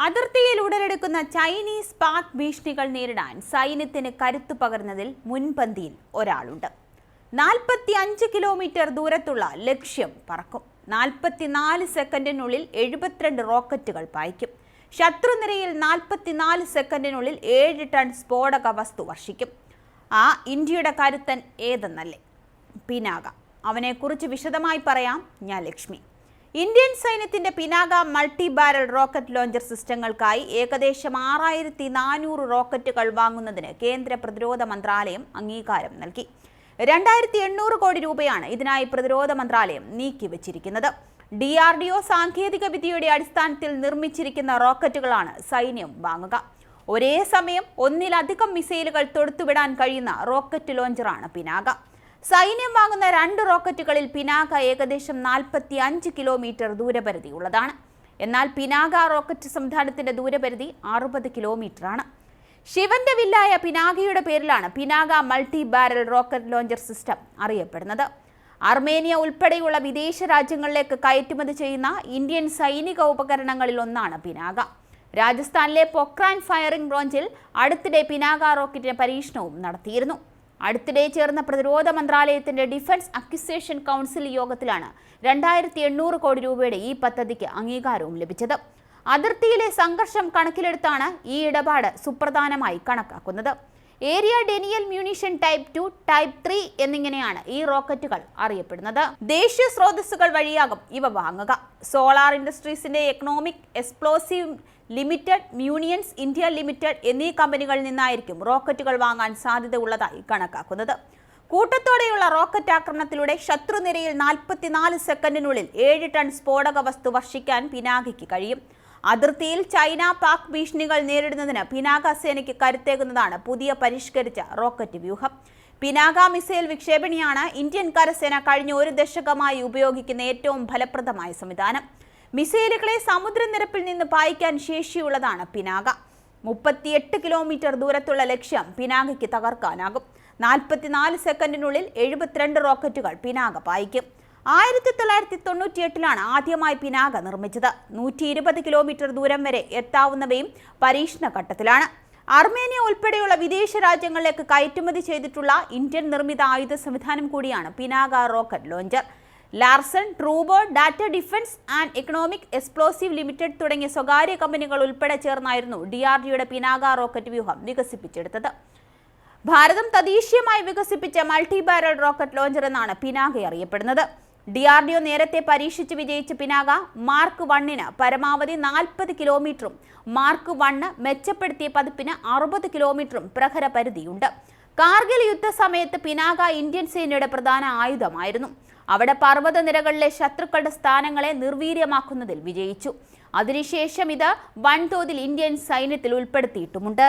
അതിർത്തിയിൽ ഉടലെടുക്കുന്ന ചൈനീസ് പാക് ഭീഷണികൾ നേരിടാൻ സൈന്യത്തിന് കരുത്തു പകർന്നതിൽ മുൻപന്തിയിൽ ഒരാളുണ്ട്. നാൽപ്പത്തി അഞ്ച് കിലോമീറ്റർ ദൂരത്തുള്ള ലക്ഷ്യം പറക്കും. നാൽപ്പത്തിനാല് സെക്കൻഡിനുള്ളിൽ എഴുപത്തിരണ്ട് റോക്കറ്റുകൾ പായിക്കും. ശത്രുനിരയിൽ നാൽപ്പത്തിനാല് സെക്കൻഡിനുള്ളിൽ ഏഴ് ടൺ സ്ഫോടക വസ്തു വർഷിക്കും. ആ ഇന്ത്യയുടെ കരുത്തൻ ഏതെന്നല്ലേ? പിനാക. അവനെക്കുറിച്ച് വിശദമായി പറയാം ഞാൻ ലക്ഷ്മി. ഇന്ത്യൻ സൈന്യത്തിന്റെ Pinaka multi barrel rocket launcher സിസ്റ്റങ്ങൾക്കായി ഏകദേശം ആറായിരത്തി നാനൂറ് റോക്കറ്റുകൾ വാങ്ങുന്നതിന് കേന്ദ്ര പ്രതിരോധ മന്ത്രാലയം അംഗീകാരം നൽകി. രണ്ടായിരത്തി എണ്ണൂറ് കോടി രൂപയാണ് ഇതിനായി പ്രതിരോധ മന്ത്രാലയം നീക്കിവച്ചിരിക്കുന്നത്. ഡി ആർ ഡി ഒ സാങ്കേതിക വിദ്യയുടെ അടിസ്ഥാനത്തിൽ നിർമ്മിച്ചിരിക്കുന്ന റോക്കറ്റുകളാണ് സൈന്യം വാങ്ങുക. ഒരേ സമയം ഒന്നിലധികം മിസൈലുകൾ തൊടുത്തുവിടാൻ കഴിയുന്ന റോക്കറ്റ് ലോഞ്ചറാണ് പിനാക. സൈന്യം വാങ്ങുന്ന രണ്ട് റോക്കറ്റുകളിൽ പിനാക ഏകദേശം നാൽപ്പത്തി അഞ്ച് കിലോമീറ്റർ ദൂരപരിധി ഉള്ളതാണ് എന്നാൽ പിനാക റോക്കറ്റ് സംവിധാനത്തിന്റെ ദൂരപരിധി അറുപത് കിലോമീറ്ററാണ്. ശിവന്റെ വില്ലായ പിനാകയുടെ പേരിലാണ് Pinaka multi barrel rocket launcher system അറിയപ്പെടുന്നത്. അർമേനിയ ഉൾപ്പെടെയുള്ള വിദേശ രാജ്യങ്ങളിലേക്ക് കയറ്റുമതി ചെയ്യുന്ന ഇന്ത്യൻ സൈനിക ഉപകരണങ്ങളിൽ ഒന്നാണ് പിനാക. രാജസ്ഥാനിലെ പൊക്രാൻ ഫയറിംഗ് റോഞ്ചിൽ അടുത്തിടെ പിനാക റോക്കറ്റിന്റെ പരീക്ഷണവും നടത്തിയിരുന്നു. അടുത്തിടെ ചേർന്ന പ്രതിരോധ മന്ത്രാലയത്തിന്റെ ഡിഫൻസ് അക്വിസേഷൻ കൗൺസിൽ യോഗത്തിലാണ് രണ്ടായിരത്തി എണ്ണൂറ് കോടി രൂപയുടെ ഈ പദ്ധതിക്ക് അംഗീകാരവും ലഭിച്ചത്. അതിർത്തിയിലെ സംഘർഷം കണക്കിലെടുത്താണ് ഈ ഇടപാട് സുപ്രധാനമായി കണക്കാക്കുന്നത്. Area denial munition type two type three എന്നിങ്ങനെയാണ് ഈ റോക്കറ്റുകൾ അറിയപ്പെടുന്നത്. ദേശീയ സ്രോതസ്സുകൾ വഴിയാകും ഇവ വാങ്ങുക. Solar ഇൻഡസ്ട്രീസിന്റെ economic explosive limited munitions India limited എന്നീ കമ്പനികളിൽ നിന്നായിരിക്കും റോക്കറ്റുകൾ വാങ്ങാൻ സാധ്യതയുള്ളതായി കണക്കാക്കുന്നത്. കൂട്ടത്തോടെയുള്ള റോക്കറ്റ് ആക്രമണത്തിലൂടെ ശത്രുനിരയിൽ നാൽപ്പത്തിനാല് സെക്കൻഡിനുള്ളിൽ ഏഴ് ടൺ സ്ഫോടക വസ്തു വർഷിക്കാൻ പിനാകിക്ക് കഴിയും. അതിർത്തിയിൽ ചൈന പാക് ഭീഷണികൾ നേരിടുന്നതിന് പിനാക സേനയ്ക്ക് കരുത്തേകുന്നതാണ് പുതിയ പരിഷ്കരിച്ച റോക്കറ്റ് വ്യൂഹം. പിനാക മിസൈൽ വിക്ഷേപണിയാണ് ഇന്ത്യൻ കരസേന കഴിഞ്ഞ ഒരു ദശകമായി ഉപയോഗിക്കുന്ന ഏറ്റവും ഫലപ്രദമായ സംവിധാനം. മിസൈലുകളെ സമുദ്രനിരപ്പിൽ നിന്ന് പായിക്കാൻ ശേഷിയുള്ളതാണ് പിനാക. മുപ്പത്തിയെട്ട് കിലോമീറ്റർ ദൂരത്തുള്ള ലക്ഷ്യം പിനാകയ്ക്ക് തകർക്കാനാകും. നാൽപ്പത്തിനാല് സെക്കൻഡിനുള്ളിൽ എഴുപത്തിരണ്ട് റോക്കറ്റുകൾ പിനാക പായിക്കും. ആയിരത്തി തൊള്ളായിരത്തി തൊണ്ണൂറ്റിയെട്ടിലാണ് ആദ്യമായി പിനാക നിർമ്മിച്ചത്. നൂറ്റി ഇരുപത് കിലോമീറ്റർ ദൂരം വരെ എത്താവുന്നവയും പരീക്ഷണ ഘട്ടത്തിലാണ് അർമേനിയ ഉൾപ്പെടെയുള്ള വിദേശ രാജ്യങ്ങളിലേക്ക് കയറ്റുമതി ചെയ്തിട്ടുള്ള ഇന്ത്യൻ നിർമ്മിത ആയുധ സംവിധാനം കൂടിയാണ് Pinaka rocket launcher. Larsen ട്രൂബോ Tata defence and economic explosive limited തുടങ്ങിയ സ്വകാര്യ കമ്പനികൾ ഉൾപ്പെടെ ചേർന്നായിരുന്നു ഡി ആർ ഡിയുടെ പിനാക റോക്കറ്റ് വ്യൂഹം വികസിപ്പിച്ചെടുത്തത്. ഭാരതം തദ്ദേശീയമായി വികസിപ്പിച്ച മൾട്ടി ബാരൽ റോക്കറ്റ് ലോഞ്ചർ എന്നാണ് പിനാക അറിയപ്പെടുന്നത്. ഡി ആർ ഡി ഒ നേരത്തെ പരീക്ഷിച്ച് വിജയിച്ച പിനാക മാർക്ക് വണ്ണിന് പരമാവധി നാൽപ്പത് കിലോമീറ്ററും മാർക്ക് വണ്ണ് മെച്ചപ്പെടുത്തിയ പതിപ്പിന് അറുപത് കിലോമീറ്ററും പ്രഹര പരിധിയുണ്ട്. കാർഗിൽ യുദ്ധസമയത്ത് പിനാക ഇന്ത്യൻ സേനയുടെ പ്രധാന ആയുധമായിരുന്നു. അവിടെ പർവതനിരകളിലെ ശത്രുക്കളുടെ സ്ഥാനങ്ങളെ നിർവീര്യമാക്കുന്നതിൽ വിജയിച്ചു. അതിനുശേഷം ഇത് വൻതോതിൽ ഇന്ത്യൻ സൈന്യത്തിൽ ഉൾപ്പെടുത്തിയിട്ടുമുണ്ട്.